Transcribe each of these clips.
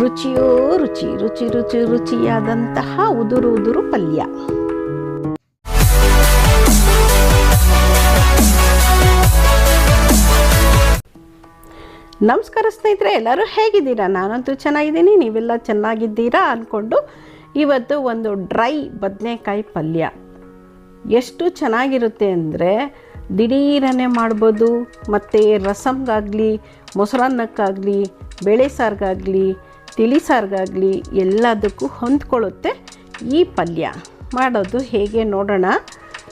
ರುಚಿಯೋ ರುಚಿ ರುಚಿ ರುಚಿ, ರುಚಿಯಾದಂತಹ ಉದುರು ಉದುರು ಪಲ್ಯ. ನಮಸ್ಕಾರ ಸ್ನೇಹಿತರೆ, ಎಲ್ಲರೂ ಹೇಗಿದ್ದೀರಾ? ನಾನಂತೂ ಚೆನ್ನಾಗಿದ್ದೀನಿ, ನೀವೆಲ್ಲ ಚೆನ್ನಾಗಿದ್ದೀರಾ ಅಂದ್ಕೊಂಡು ಇವತ್ತು ಒಂದು ಡ್ರೈ ಬದನೆಕಾಯಿ ಪಲ್ಯ. ಎಷ್ಟು ಚೆನ್ನಾಗಿರುತ್ತೆ ಅಂದರೆ ದಿಢೀರನೆ ಮಾಡ್ಬೋದು. ಮತ್ತು ರಸಮ್ಗಾಗಲಿ ಮೊಸರನ್ನಕ್ಕಾಗಲಿ, ಬೇಳೆ ಸಾರಿಗಾಗಲಿ ತಿಳಿ ಸಾರಿಗಾಗಲಿ ಎಲ್ಲದಕ್ಕೂ ಹೊಂದ್ಕೊಳ್ಳುತ್ತೆ. ಈ ಪಲ್ಯ ಮಾಡೋದು ಹೇಗೆ ನೋಡೋಣ.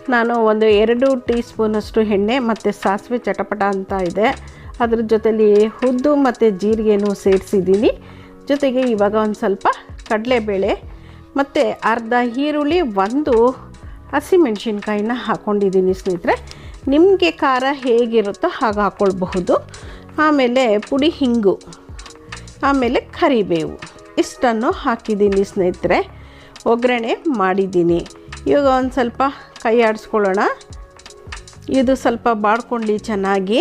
ನಾನು ಒಂದು ಎರಡು ಟೀ ಸ್ಪೂನಷ್ಟು ಎಣ್ಣೆ ಮತ್ತು ಸಾಸಿವೆ ಚಟಪಟ ಅಂತ ಇದೆ. ಅದ್ರ ಜೊತೆಲಿ ಉದ್ದು ಮತ್ತು ಜೀರಿಗೆನೂ ಸೇರಿಸಿದ್ದೀನಿ. ಜೊತೆಗೆ ಇವಾಗ ಒಂದು ಸ್ವಲ್ಪ ಕಡಲೆಬೇಳೆ ಮತ್ತು ಅರ್ಧ ಈರುಳ್ಳಿ, ಒಂದು ಹಸಿಮೆಣ್ಸಿನ್ಕಾಯಿನ ಹಾಕ್ಕೊಂಡಿದ್ದೀನಿ ಸ್ನೇಹಿತರೆ. ನಿಮಗೆ ಖಾರ ಹೇಗಿರುತ್ತೋ ಹಾಗೆ ಹಾಕ್ಕೊಳ್ಬಹುದು ಆಮೇಲೆ ಪುಡಿ ಹಿಂಗು. ಆಮೇಲೆ ಕರಿಬೇವು. ಇಷ್ಟನ್ನು ಹಾಕಿದ್ದೀನಿ ಸ್ನೇಹಿತರೆ. ಒಗ್ಗರಣೆ ಮಾಡಿದ್ದೀನಿ. ಇವಾಗ ಒಂದು ಸ್ವಲ್ಪ ಕೈ ಆಡಿಸ್ಕೊಳ್ಳೋಣ. ಇದು ಸ್ವಲ್ಪ ಬಾಡ್ಕೊಂಡು ಚೆನ್ನಾಗಿ.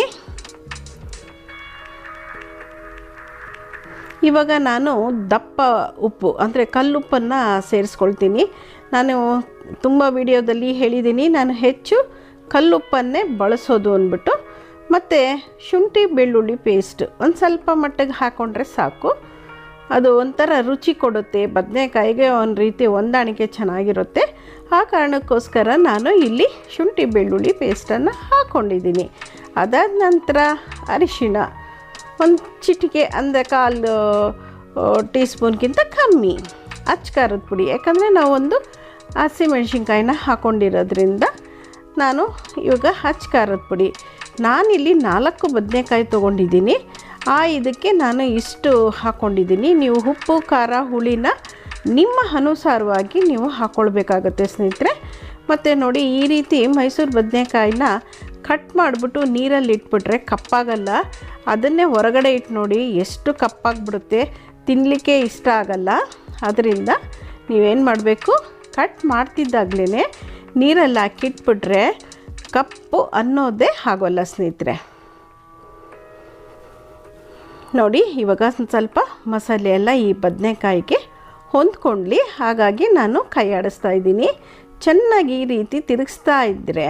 ಇವಾಗ ನಾನು ದಪ್ಪ ಉಪ್ಪು, ಅಂದರೆ ಕಲ್ಲುಪ್ಪನ್ನು ಸೇರಿಸ್ಕೊಳ್ತೀನಿ. ನಾನು ತುಂಬ ವಿಡಿಯೋದಲ್ಲಿ ಹೇಳಿದ್ದೀನಿ, ನಾನು ಹೆಚ್ಚು ಕಲ್ಲುಪ್ಪನ್ನೇ ಬಳಸೋದು ಅಂದ್ಬಿಟ್ಟು ಮತ್ತು ಶುಂಠಿ ಬೆಳ್ಳುಳ್ಳಿ ಪೇಸ್ಟ್ ಒಂದು ಸ್ವಲ್ಪ ಮಟ್ಟಿಗೆ ಹಾಕ್ಕೊಂಡ್ರೆ ಸಾಕು. ಅದು ಒಂಥರ ರುಚಿ ಕೊಡುತ್ತೆ. ಬದನೆಕಾಯಿಗೆ ಒಂದು ರೀತಿ ಹೊಂದಾಣಿಕೆ ಚೆನ್ನಾಗಿರುತ್ತೆ. ಆ ಕಾರಣಕ್ಕೋಸ್ಕರ ನಾನು ಇಲ್ಲಿ ಶುಂಠಿ ಬೆಳ್ಳುಳ್ಳಿ ಪೇಸ್ಟನ್ನು ಹಾಕ್ಕೊಂಡಿದ್ದೀನಿ ಅದಾದ ನಂತರ ಅರಿಶಿಣ ಒಂದು ಚಿಟಿಕೆ ಅಂದರೆ ಕಾಲು ಟೀ ಸ್ಪೂನ್ಗಿಂತ ಕಮ್ಮಿ ಅಚ್ಚ ಖಾರದ ಪುಡಿ. ಯಾಕಂದರೆ ನಾವೊಂದು ಹಸಿಮೆಣ್ಸಿನ್ಕಾಯಿನ ಹಾಕ್ಕೊಂಡಿರೋದ್ರಿಂದ ನಾನು ಇವಾಗ ಹಚ್ಚ ಖಾರದ ಪುಡಿ. ನಾನಿಲ್ಲಿ ನಾಲ್ಕು ಬದನೆಕಾಯಿ ತೊಗೊಂಡಿದ್ದೀನಿ. ಆ ಇದಕ್ಕೆ ನಾನು ಇಷ್ಟು ಹಾಕ್ಕೊಂಡಿದ್ದೀನಿ ನೀವು ಉಪ್ಪು, ಖಾರ, ಹುಳಿನ ನಿಮ್ಮ ಅನುಸಾರವಾಗಿ ನೀವು ಹಾಕ್ಕೊಳ್ಬೇಕಾಗತ್ತೆ ಸ್ನೇಹಿತರೆ. ಮತ್ತು ನೋಡಿ, ಈ ರೀತಿ ಮೈಸೂರು ಬದನೆಕಾಯಿನ ಕಟ್ ಮಾಡಿಬಿಟ್ಟು ನೀರಲ್ಲಿ ಇಟ್ಬಿಟ್ರೆ ಕಪ್ಪಾಗಲ್ಲ. ಅದನ್ನೇ ಹೊರಗಡೆ ಇಟ್ಟು ನೋಡಿ ಎಷ್ಟು ಕಪ್ಪಾಗಿಬಿಡುತ್ತೆ. ತಿನ್ನಲಿಕ್ಕೆ ಇಷ್ಟ ಆಗಲ್ಲ. ಅದರಿಂದ ನೀವೇನು ಮಾಡಬೇಕು? ಕಟ್ ಮಾಡ್ತಿದ್ದಾಗಲೇ ನೀರಲ್ಲಿ ಹಾಕಿಟ್ಬಿಟ್ರೆ ಕಪ್ಪು ಅನ್ನೋದೇ ಆಗೋಲ್ಲ ಸ್ನೇಹಿತರೆ. ನೋಡಿ, ಇವಾಗ ಸ್ವಲ್ಪ ಮಸಾಲೆ ಎಲ್ಲ ಈ ಬದನೆಕಾಯಿಗೆ ಹೊಂದ್ಕೊಂಡ್ಲಿ, ಹಾಗಾಗಿ ನಾನು ಕೈ ಆಡಿಸ್ತಾ ಇದ್ದೀನಿ. ಚೆನ್ನಾಗಿ ಈ ರೀತಿ ತಿರುಗಿಸ್ತಾ ಇದ್ದರೆ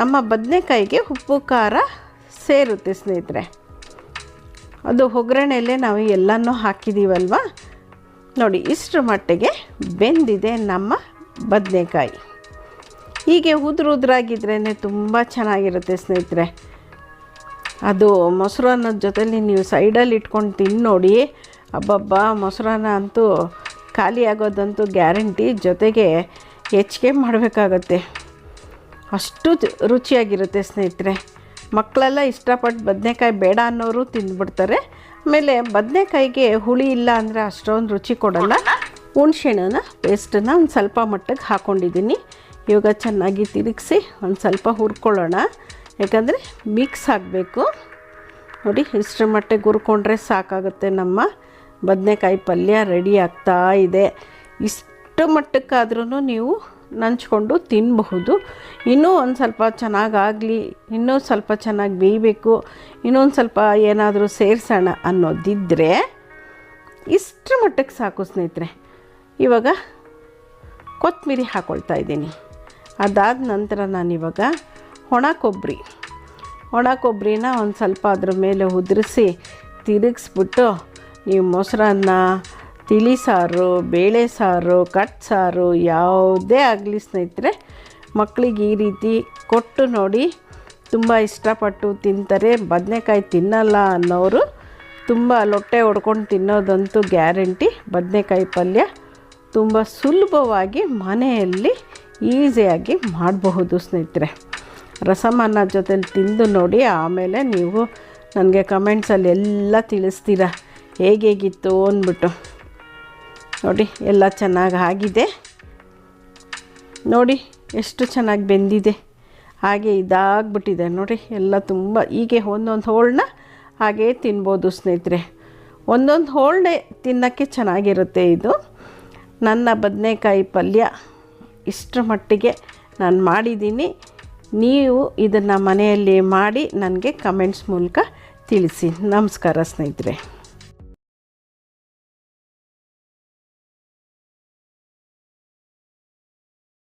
ನಮ್ಮ ಬದನೆಕಾಯಿಗೆ ಉಪ್ಪು, ಖಾರ ಸೇರುತ್ತೆ ಸ್ನೇಹಿತರೆ. ಅದು ಒಗ್ಗರಣೆಯಲ್ಲೇ ನಾವು ಎಲ್ಲನೂ ಹಾಕಿದ್ದೀವಲ್ವ ನೋಡಿ, ಇಷ್ಟರ ಮಟ್ಟಿಗೆ ಬೆಂದಿದೆ ನಮ್ಮ ಬದನೆಕಾಯಿ. ಹೀಗೆ ಉದುರು ಉದುರಾಗಿದ್ರೇ ತುಂಬ ಚೆನ್ನಾಗಿರುತ್ತೆ ಸ್ನೇಹಿತರೆ. ಅದು ಮೊಸರನ್ನದ ಜೊತೆಲಿ ನೀವು ಸೈಡಲ್ಲಿ ಇಟ್ಕೊಂಡು ತಿಂದು ನೋಡಿ ಅಬ್ಬಬ್ಬ, ಮೊಸರನ್ನ ಅಂತೂ ಖಾಲಿ ಆಗೋದಂತೂ ಗ್ಯಾರಂಟಿ ಜೊತೆಗೆ ಹೆಚ್ಚಿಗೆ ಮಾಡಬೇಕಾಗತ್ತೆ. ಅಷ್ಟು ರುಚಿಯಾಗಿರುತ್ತೆ ಸ್ನೇಹಿತರೆ. ಮಕ್ಕಳೆಲ್ಲ ಇಷ್ಟಪಟ್ಟು ಬದನೆಕಾಯಿ ಬೇಡ ಅನ್ನೋರು ತಿಂದ್ಬಿಡ್ತಾರೆ. ಆಮೇಲೆ ಬದನೆಕಾಯಿಗೆ ಹುಳಿ ಇಲ್ಲ ಅಂದರೆ ಅಷ್ಟೊಂದು ರುಚಿ ಕೊಡೋಲ್ಲ. ಹುಣ್ಸೆಹಣ್ಣನ ಪೇಸ್ಟನ್ನು ಒಂದು ಸ್ವಲ್ಪ ಮಟ್ಟಿಗೆ ಹಾಕ್ಕೊಂಡಿದ್ದೀನಿ ಇವಾಗ ಚೆನ್ನಾಗಿ ತಿರುಗಿಸಿ ಒಂದು ಸ್ವಲ್ಪ ಹುರ್ಕೊಳ್ಳೋಣ. ಯಾಕಂದರೆ ಮಿಕ್ಸ್ ಆಗಬೇಕು. ನೋಡಿ, ಇಷ್ಟರ ಮಟ್ಟಿಗೆ ಹುರ್ಕೊಂಡ್ರೆ ಸಾಕಾಗುತ್ತೆ ನಮ್ಮ ಬದನೆಕಾಯಿ ಪಲ್ಯ ರೆಡಿ ಆಗ್ತಾ ಇದೆ. ಇಷ್ಟು ಮಟ್ಟಕ್ಕಾದ್ರೂ ನೀವು ನಂಚ್ಕೊಂಡು ತಿನ್ನಬಹುದು ಇನ್ನೂ ಒಂದು ಸ್ವಲ್ಪ ಚೆನ್ನಾಗಾಗಲಿ, ಇನ್ನೂ ಸ್ವಲ್ಪ ಚೆನ್ನಾಗಿ ಬೇಯಬೇಕು, ಇನ್ನೊಂದು ಸ್ವಲ್ಪ ಏನಾದರೂ ಸೇರಿಸೋಣ ಅನ್ನೋದಿದ್ದರೆ ಇಷ್ಟರ ಮಟ್ಟಕ್ಕೆ ಸಾಕು ಸ್ನೇಹಿತರೆ. ಇವಾಗ ಕೊತ್ತಂಬರಿ ಹಾಕ್ಕೊಳ್ತಾ ಇದ್ದೀನಿ. ಅದಾದ ನಂತರ ನಾನಿವಾಗ ಒಣ ಕೊಬ್ಬರಿ. ಒಣ ಕೊಬ್ಬರಿನ ಒಂದು ಸ್ವಲ್ಪ ಅದ್ರ ಮೇಲೆ ಉದುರಿಸಿ ತಿರುಗಿಸ್ಬಿಟ್ಟು ನೀವು ಮೊಸರನ್ನ, ತಿಳಿ ಸಾರು, ಬೇಳೆ ಸಾರು, ಕಟ್ ಸಾರು ಯಾವುದೇ ಆಗಲಿ ಸ್ನೇಹಿತರೆ ಮಕ್ಕಳಿಗೆ ಈ ರೀತಿ ಕೊಟ್ಟು ನೋಡಿ ತುಂಬ ಇಷ್ಟಪಟ್ಟು ತಿಂತಾರೆ. ಬದನೆಕಾಯಿ ತಿನ್ನಲ್ಲ ಅನ್ನೋರು ತುಂಬ ಲೊಟ್ಟೆ ಹೊಡ್ಕೊಂಡು ತಿನ್ನೋದಂತೂ ಗ್ಯಾರಂಟಿ. ಬದನೆಕಾಯಿ ಪಲ್ಯ ತುಂಬ ಸುಲಭವಾಗಿ ಮನೆಯಲ್ಲಿ ಈಸಿಯಾಗಿ ಮಾಡಬಹುದು ಸ್ನೇಹಿತರೆ. ರಸಮನ್ನ ಜೊತೆಲಿ ತಿಂದು ನೋಡಿ, ಆಮೇಲೆ ನೀವು ನನಗೆ ಕಮೆಂಟ್ಸಲ್ಲಿ ಎಲ್ಲ ತಿಳಿಸ್ತೀರ. ಹೇಗೇಗಿತ್ತು ಅಂದ್ಬಿಟ್ಟು. ನೋಡಿ, ಎಲ್ಲ ಚೆನ್ನಾಗಿ ಆಗಿದೆ. ನೋಡಿ, ಎಷ್ಟು ಚೆನ್ನಾಗಿ ಬೆಂದಿದೆ. ಹಾಗೆ ಇದಾಗ್ಬಿಟ್ಟಿದೆ. ನೋಡಿ, ಎಲ್ಲ ತುಂಬ ಹೀಗೆ ಒಂದೊಂದು ಹೋಳನ್ನ ಹಾಗೇ ತಿನ್ಬೋದು ಸ್ನೇಹಿತರೆ. ಒಂದೊಂದು ಹೋಳ್ನೆ ತಿನ್ನೋಕ್ಕೆ ಚೆನ್ನಾಗಿರುತ್ತೆ ಇದು. ನನ್ನ ಬದನೆಕಾಯಿ ಪಲ್ಯ. ಇಷ್ಟರ ಮಟ್ಟಿಗೆ ನಾನು ಮಾಡಿದ್ದೀನಿ. ನೀವು ಇದನ್ನು ಮನೆಯಲ್ಲಿ ಮಾಡಿ ನನಗೆ ಕಮೆಂಟ್ಸ್ ಮೂಲಕ ತಿಳಿಸಿ. ನಮಸ್ಕಾರ ಸ್ನೇಹಿತರೆ.